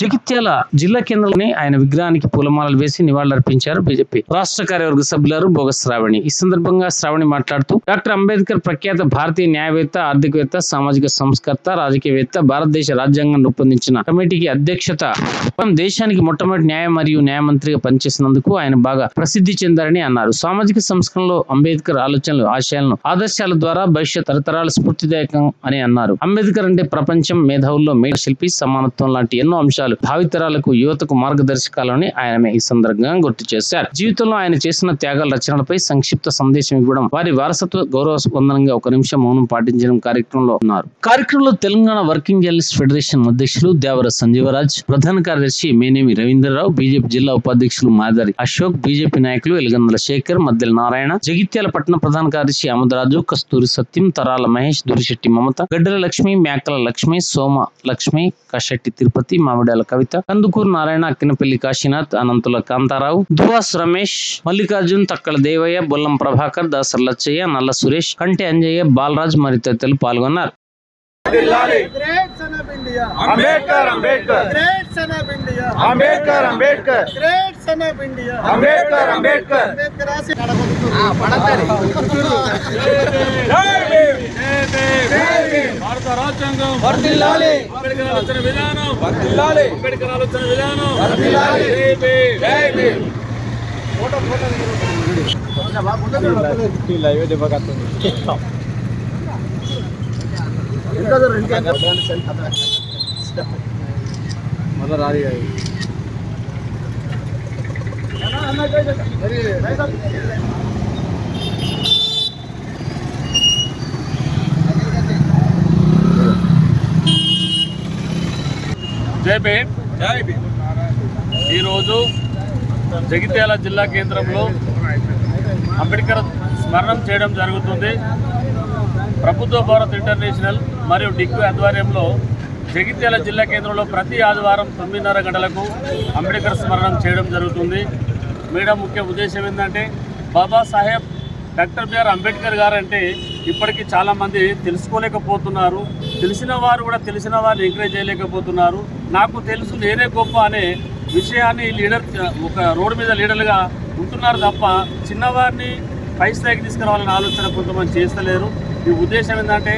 జగిత్యాల జిల్లా కేంద్రంలోని ఆయన విగ్రహానికి పూలమాలలు వేసి నివాళులర్పించారు బీజేపీ రాష్ట్ర కార్యవర్గ సభ్యులారు భోగ శ్రావణి. ఈ సందర్భంగా శ్రావణి మాట్లాడుతూ డాక్టర్ అంబేద్కర్ ప్రఖ్యాత భారతీయ న్యాయవేత్త ఆర్థికవేత్త సామాజిక సంస్కర్త రాజకీయవేత్త భారతదేశ రాజ్యాంగం రూపొందించిన కమిటీకి అధ్యక్షత దేశానికి మొట్టమొదటి న్యాయ మరియు న్యాయ మంత్రిగా పనిచేసినందుకు ఆయన బాగా ప్రసిద్ధి చెందారని అన్నారు. సామాజిక సంస్కరణలో అంబేద్కర్ ఆలోచనలు ఆశయాలను ఆదర్శాల ద్వారా భవిష్యత్ తరతరాల స్ఫూర్తిదాయకం అని అన్నారు. అంబేద్కర్ అంటే ప్రపంచం మేధావుల్లో మేధ శిల్పి సమానత్వం లాంటి ఎన్నో అంశాలు భావితరాలకు యువతకు మార్గదర్శకాలని ఆయన ఈ సందర్భంగా గుర్తు చేశారు. జీవితంలో ఆయన చేసిన త్యాగాల రచనలపై సంక్షిప్త సందేశం ఇవ్వడం వారి వారసత్వ గౌరవ స్పందనంగా ఒక నిమిషం మౌనం పాటించడం కార్యక్రమంలో ఉన్నారు. కార్యక్రమంలో తెలంగాణ వర్కింగ్ జర్నలిస్ట్ ఫెడరేషన్ అధ్యక్షులు దేవర సంజీవరాజ్ ప్రధాన కార్యదర్శి మేనేమి రవీంద్రరావు బీజేపీ జిల్లా ఉపాధ్యక్షులు మాదారి అశోక్ బీజేపీ నాయకులు ఎలగందల శేఖర్ మద్దెల నారాయణ జగిత్యాల పట్టణ ప్రధాన కార్యదర్శి అమదరాజు కస్తూరి సత్యం తరాల మహేష్ దురిశెట్టి మమత గడ్డల లక్ష్మి మేకల లక్ష్మి సోమ లక్ష్మి కషెట్టి తిరుపతి మామిడాల కవిత కందుకూరు నారాయణ అక్కినపల్లి కాశీనాథ్ అనంతుల కాంతారావు దువాస్ రమేష్ మల్లికార్జున్ తక్కల దేవయ్య బొల్లం ప్రభాకర్ దాసర్ లచ్చయ్య నల్ల సురేష్ కంటి అంజయ్య బాలరాజ్ మరి తదితరులు పాల్గొన్నారు. అంబేద్కర్ అంబేద్కర్. అంబేద్కర్ అంబేద్కర్. అంబేద్కర్ అంబేద్కర్ అంబేద్కర్ రాజ్యాంగం వర్ధిల్లాలి అంబేద్కర్ ఆలోచన విధానం వర్ధిల్లాలి అంబేద్కర్ ఆలోచన విధానం జై భీమ్. జై భీమ్ జై భీమ్. జై భీమ్. ఈరోజు జగిత్యాల జిల్లా కేంద్రంలో అంబేద్కర్ స్మరణం చేయడం జరుగుతుంది. ప్రభుత్వ భారత్ ఇంటర్నేషనల్ మరియు డిక్కు ఆధ్వర్యంలో జగిత్యాల జిల్లా కేంద్రంలో ప్రతి ఆదివారం తొమ్మిదిన్నర గంటలకు అంబేద్కర్ స్మరణం చేయడం జరుగుతుంది. మేడం ముఖ్య ఉద్దేశం ఏంటంటే బాబాసాహెబ్ డాక్టర్ బిఆర్ అంబేద్కర్ గారు అంటే ఇప్పటికీ చాలామంది తెలుసుకోలేకపోతున్నారు. తెలిసిన వారు కూడా తెలిసిన వారిని ఎంకరేజ్ చేయలేకపోతున్నారు. నాకు తెలుసు నేనే గొప్ప అనే విషయాన్ని లీడర్ ఒక రోడ్డు మీద లీడర్లుగా ఉంటున్నారు తప్ప చిన్నవారిని పై స్థాయికి తీసుకురావాలనే ఆలోచన కొంతమంది చేస్తలేరు. ఈ ఉద్దేశం ఏంటంటే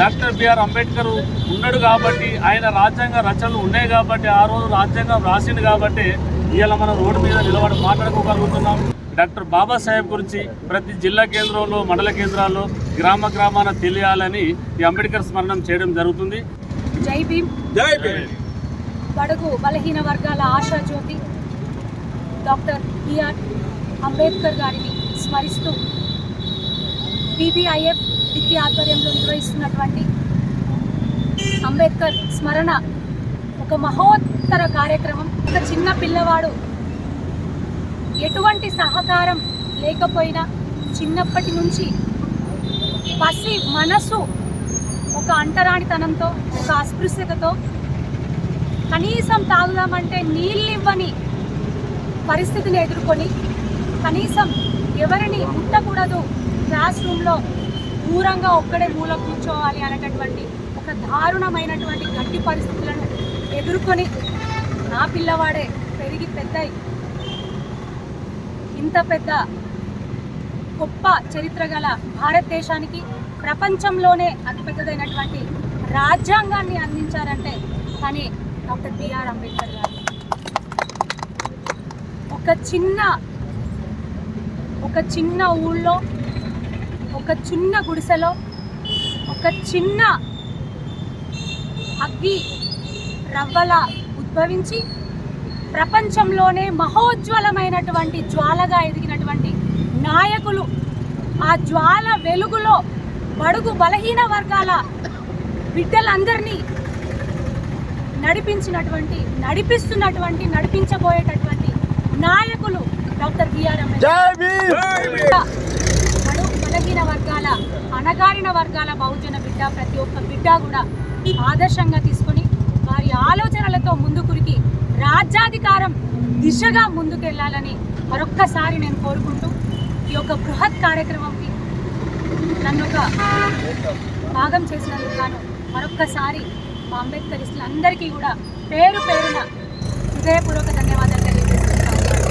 డాక్టర్ బిఆర్ అంబేద్కర్ ఉన్నాడు కాబట్టి ఆయన రాజ్యాంగ రచనలు ఉన్నాయి కాబట్టి ఆ రోజు రాజ్యాంగం రాసిండు కాబట్టి ఇవాళ మనం రోడ్డు మీద నిలబడి మాట్లాడుకోగలుగుతున్నాం. డాక్టర్ బాబాసాహెబ్ గురించి ప్రతి జిల్లా కేంద్రంలో మండల కేంద్రాల్లో గ్రామ గ్రామాన తెలియాలని ఈ అంబేద్కర్ స్మరణం చేయడం జరుగుతుంది. జై భీమ్. జై భీమ్. బడుగు బలహీన వర్గాల ఆశా జ్యోతి డాక్టర్ బిఆర్ అంబేద్కర్ గారిని స్మరిస్తూ బీబీఐఎఫ్ డిగ్రీ ఆధ్వర్యంలో నిర్వహిస్తున్నటువంటి అంబేద్కర్ స్మరణ ఒక మహోత్తర కార్యక్రమం. ఒక చిన్న పిల్లవాడు ఎటువంటి సహకారం లేకపోయినా చిన్నప్పటి నుంచి పసి మనసు ఒక అంటరానితనంతో ఒక అస్పృశ్యతతో కనీసం తాగుదామంటే నీళ్ళు ఇవ్వని పరిస్థితిని ఎదుర్కొని కనీసం ఎవరిని ముట్టకూడదు క్లాస్ రూమ్లో దూరంగా ఒక్కడే మూల కూర్చోవాలి అనేటటువంటి ఒక దారుణమైనటువంటి గట్టి పరిస్థితులను ఎదుర్కొని నా పిల్లవాడే పెరిగి పెద్దయి. ఇంత పెద్ద గొప్ప చరిత్ర గల భారతదేశానికి ప్రపంచంలోనే అతిపెద్దదైనటువంటి రాజ్యాంగాన్ని అందించారంటే కానీ డాక్టర్ బిఆర్ అంబేద్కర్ గారు. ఒక చిన్న ఒక చిన్న ఊళ్ళో ఒక చిన్న గుడిసెలో ఒక చిన్న అగ్గి రవ్వల ఉద్భవించి ప్రపంచంలోనే మహోజ్వలమైనటువంటి జ్వాలగా ఎదిగినటువంటి నాయకులు ఆ జ్వాల వెలుగులో బడుగు బలహీన వర్గాల బిడ్డలందరినీ నడిపించినటువంటి నడిపిస్తున్నటువంటి నడిపించబోయేటటువంటి నాయకులు డాక్టర్ బిఆర్ అంబేద్కర్. జై భీమ్! బడు బలహీన వర్గాల అణగారిన వర్గాల బహుజన బిడ్డ ప్రతి ఒక్క బిడ్డ కూడా ఆదర్శంగా తీసుకొని వారి ఆలోచనలతో రాజ్యాధికారం దిశగా ముందుకెళ్ళాలని మరొక్కసారి నేను కోరుకుంటూ ఈ యొక్క బృహత్ కార్యక్రమంకి నన్ను ఒక భాగం చేసినందుకు గాను మరొక్కసారి మా అంబేద్కరిస్టులందరికీ కూడా పేరు పేరున హృదయపూర్వక ధన్యవాదాలు.